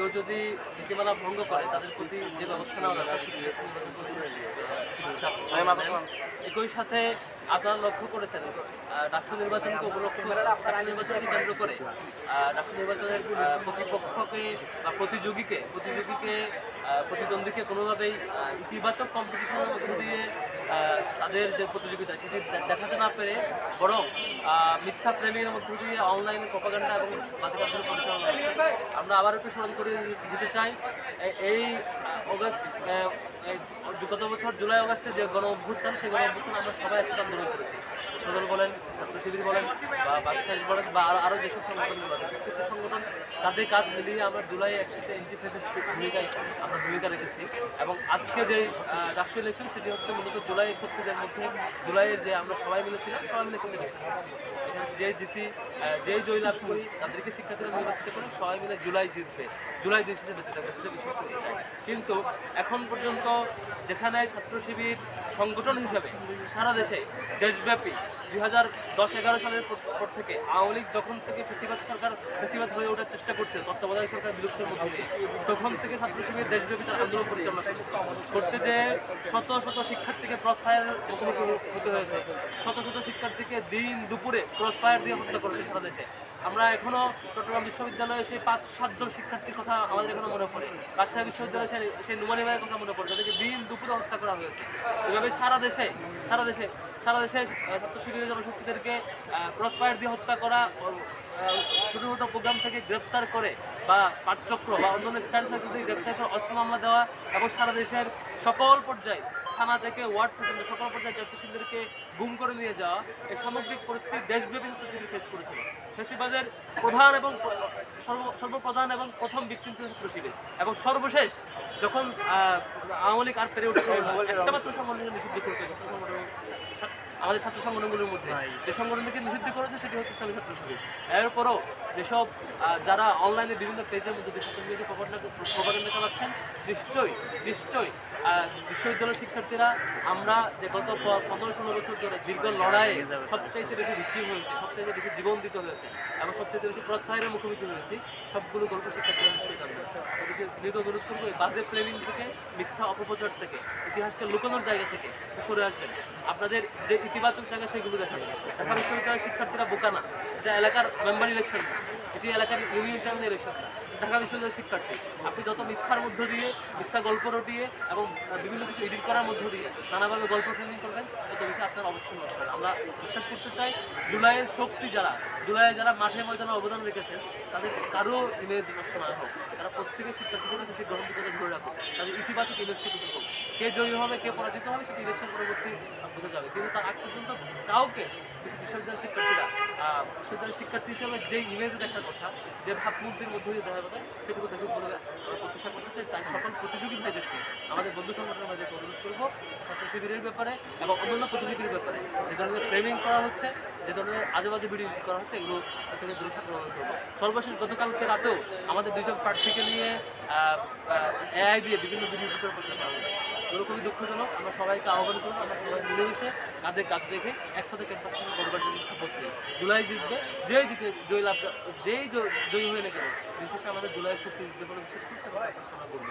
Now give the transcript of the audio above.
কেউ যদি নীতিমালা ভঙ্গ করে তাদের প্রতি যে ব্যবস্থা নেওয়া দরকার সেটি একই সাথে আপনারা লক্ষ্য করেছেন ডাকসু নির্বাচনকে উপলক্ষ ডাকসু নির্বাচনকে কেন্দ্র করে ডাকসু নির্বাচনের প্রতিপক্ষকে বা প্রতিযোগীকে প্রতিযোগীকে প্রতিদ্বন্দ্বীকে কোনোভাবেই ইতিবাচক কম্পিটিশনের মধ্য দিয়ে তাদের যে প্রতিযোগিতা সেটি দেখাতে না পেরে বরং মিথ্যা প্রেমের মধ্য দিয়ে অনলাইনে প্রপাগান্ডা এবং বাজে কার্যক্রম পরিচালনা আমরা আবার একটু স্মরণ করে দিতে চাই এই অগাস্ট গত বছর জুলাই অগাস্টে যে গণ অভ্যুত্থান সেই গণ অভ্যুত্থান আমরা সবাই একসাথে আন্দোলন করেছি, সদল বলেন, ছাত্র শিবির বলেন, বা বাচ্চাস বলেন, বা আরও আরও যেসব সংগঠন বলেন সংগঠন কাঁধে কাঁধ মিলিয়ে আমরা জুলাই একসাথে এন্টিফেসিস ভূমিকায় আমরা ভূমিকা রেখেছি এবং আজকে যে রাষ্ট্র ইলেকশন সেটি হচ্ছে মূলত জুলাই শক্তিদের মধ্যে, জুলাইয়ের যে আমরা সবাই মিলেছিলাম, সবাই মিলে কিন্তু। যে জিতি যেই জয় লাভ করি, তাদেরকে শিক্ষার্থীরা নির্বাচিত করে সবাই মিলে জুলাই জিতবে, জুলাই দিন শেষে বেঁচে থাকবে, সেটা বিশ্বাস করতে চাই কিন্তু এখন পর্যন্ত যেখানে ছাত্র শিবির সংগঠন হিসেবে সারা দেশে দেশব্যাপী দুই হাজার দশ এগারো সালের পর থেকে আওয়ামী লীগ যখন থেকে প্রতিবাদ সরকার প্রতিবাদ হয়ে ওঠার চেষ্টা করছে, তত্ত্বাবধায়ক সরকার বিলুপ্তের মধ্যে দিয়ে তখন থেকে ছাত্র শিবির দেশব্যাপী তার আন্দোলন পরিচালনা করতে যে শত শত শিক্ষার্থীকে ক্রস ফায়ারের মুখোমুখি হতে হয়েছে, শত শত শিক্ষার্থীকে দিন দুপুরে ক্রস ফায়ার দিয়ে হত্যা করেছে সারা দেশে। আমরা এখনও চট্টগ্রাম বিশ্ববিদ্যালয়ে সেই পাঁচ সাতজন শিক্ষার্থীর কথা আমাদের এখনও মনে পড়ে রাজশাহী বিশ্ববিদ্যালয়ে সেই সেই নুমানি ভাইয়ের কথা মনে পড়ে যাদেরকে দিন দুপুরে হত্যা করা হয়েছে। এভাবে সারা দেশে সারা দেশে সারা দেশে ছাত্র শিবিরের জনশক্তিদেরকে ক্রস ফায়ার দিয়ে হত্যা করা ছোট ছোট প্রোগ্রাম থেকে গ্রেপ্তার করে বা পাঠচক্র বা অন্যান্য স্ট্যান্ড সার্কেল থেকে গ্রেপ্তার করে অস্ত্র মামলা দেওয়া এবং সারা দেশের সকল পর্যায়ে থানা থেকে ওয়ার্ড পর্যন্ত সকল পর্যায়ে জাতীয়শীলদেরকে গুম করে নিয়ে যাওয়া এই সামগ্রিক পরিস্থিতি দেশব্যাপী ছাত্রশিবির ফেস করেছিল। ফেস্টিভালের প্রধান এবং সর্বপ্রধান এবং প্রথম বিক্রিম ছিল ছাত্র শিবির এবং সর্বশেষ যখন আওয়ামী লীগ আর পেরে উঠছে একটা মাত্র সংগঠন নিষিদ্ধ করেছে ছাত্র সংগঠন আমাদের ছাত্র সংগঠনগুলোর মধ্যে যে সংগঠনকে নিষিদ্ধ করেছে সেটি হচ্ছে ইসলামী ছাত্র শিবির এরপরও যেসব যারা অনলাইনে বিভিন্ন পেজের মধ্যে যে মিডিয়া প্রপাগান্ডা চালাচ্ছেন নিশ্চয়ই নিশ্চয়ই বিশ্ববিদ্যালয়ের শিক্ষার্থীরা আমরা যে গত পনেরো ষোলো বছর ধরে দীর্ঘ লড়াইয়ে সবচাইতে বেশি ভিত্তি হয়েছে সবচাইতে বেশি জীবন দিতে হয়েছে এবং সবচাইতে বেশি ফায়ারের মুখোমুখি হয়েছি সবগুলো গল্প শিক্ষার্থীরা নিশ্চয়ই জানবে আপনাদেরকে নিত করব এই বাজে প্লেনিং থেকে মিথ্যা অপপ্রচার থেকে ইতিহাসকে লুকানোর জায়গা থেকে সরে আসবেন। আপনাদের যে ইতিবাচক জায়গা সেগুলো দেখানো ঢাকা বিশ্ববিদ্যালয়ের শিক্ষার্থীরা বোকা না। এটা এলাকার মেম্বার ইলেকশন এটি এলাকার ইউনিয়ন চেয়ারম্যান ইলেকশন ঢাকা বিশ্ববিদ্যালয়ের শিক্ষার্থী। আপনি যত মিথ্যার মধ্য দিয়ে, মিথ্যা গল্প রটিয়ে এবং বিভিন্ন কিছু এডিট করার মধ্য দিয়ে নানাভাবে গল্প ট্রেনিং করবেন বেশি আপনার অবস্থান নষ্ট আমরা বিশ্বাস করতে চাই জুলাইয়ের শক্তি যারা জুলাইয়ে যারা মাঠে ময়দানে অবদান রেখেছেন তাদের কারও ইমেজ নষ্ট না হোক। তারা প্রত্যেকের শিক্ষার্থী করেছে সেই গ্রহণযোগ্যতা ধরে রাখুক। তাদের ইতিবাচক ইমেজকে তুলে হোক কে জয়ী হবে কে পরাজিত হবে সেটি ইলেকশন পরবর্তী বোঝা যাবে কিন্তু তার আগ পর্যন্ত কাউকে কিছু বিশ্ববিদ্যালয়ের শিক্ষার্থীরা আহ, বিশ্ববিদ্যালয়ের শিক্ষার্থী হিসেবে যে ইমেজ দেখার কথা যে ভাবমূর্তির মধ্য দিয়ে দেখা কথা সেটুকু দেখে বলে প্রত্যাশা করতে চাই। তাই সকল প্রতিযোগী ভাইদেরকে আমাদের বন্ধু সংগঠনের ভাইদেরকে করব ছাত্র শিবিরের ব্যাপারে এবং অন্যান্য প্রতিযোগীর ব্যাপারে। যে ধরনের ফ্রেমিং করা হচ্ছে, যে ধরনের আজেবাজে ভিডিও করা হচ্ছে, এগুলো থেকে দূরে থাকতে অনুরোধ করব। সর্বশেষ গতকালকে রাতেও আমাদের দুইজন প্রার্থীকে নিয়ে এআই দিয়ে বিভিন্ন ভিডিও প্রচার করা হয়েছে। এগুলো খুবই দুঃখজনক। আমরা সবাইকে আহ্বান করব, আমরা সবাই মিলে মিলেমিশে কাঁধে কাঁধ রেখে একসাথে ক্যাম্পাস থেকে করবার জন্য শপথ নিই জুলাই জিতবে, যেই জিতে, জয় লাভ, যেই জয়ী হয়ে না কেন, বিশেষ আমাদের জুলাই শক্তি জিতবে বলে বিশ্বাস করছি ক্যাম্পাস আমরা করব